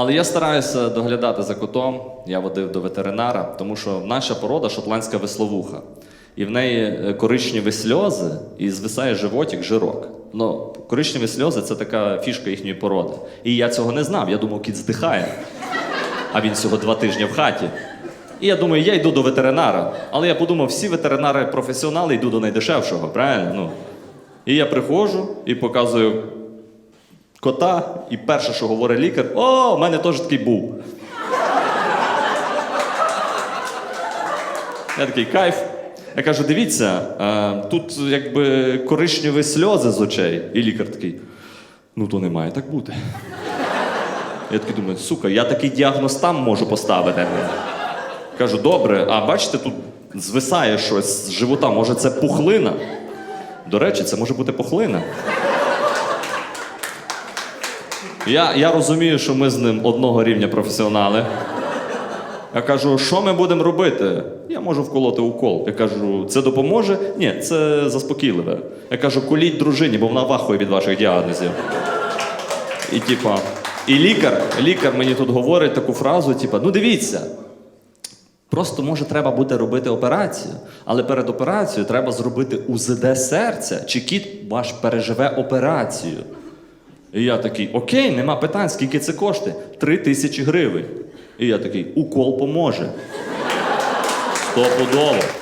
Але я стараюся доглядати за котом. Я водив до ветеринара, тому що наша порода шотландська весловуха. І в неї е, коричневі сльози і звисає животик, жирок. Ну, коричневі сльози це така фішка їхньої породи. І я цього не знав. Я думав, кіт здихає. А він всього два тижні в хаті. І я думаю, я йду до ветеринара. Але я подумав, всі ветеринари професіонали йду до найдешевшого, правильно? Ну. І я приходжу і показую кота, і перше, що говорить лікар, о, в мене теж такий був. Я такий кайф. Я кажу, дивіться, тут якби коричневі сльози з очей. І лікар такий. Ну, то не має так бути. Я такий думаю, сука, я такий діагноз там можу поставити. Кажу, добре, а бачите, тут звисає щось з живота, може це пухлина. До речі, це може бути пухлина. Я, я розумію, що ми з ним одного рівня професіонали. Я кажу, що ми будемо робити? Я можу вколоти укол. Я кажу, це допоможе? Ні, це заспокійливе. Я кажу, коліть дружині, бо вона вахує від ваших діагнозів. І типа, і лікар, лікар мені тут говорить таку фразу: типа, ну дивіться. Просто може треба буде робити операцію, але перед операцією треба зробити УЗД серця, чи кіт ваш переживе операцію. І я такий, окей, нема питань, скільки це коштує? Три тисячі гривень. І я такий, укол поможе. Стопудово.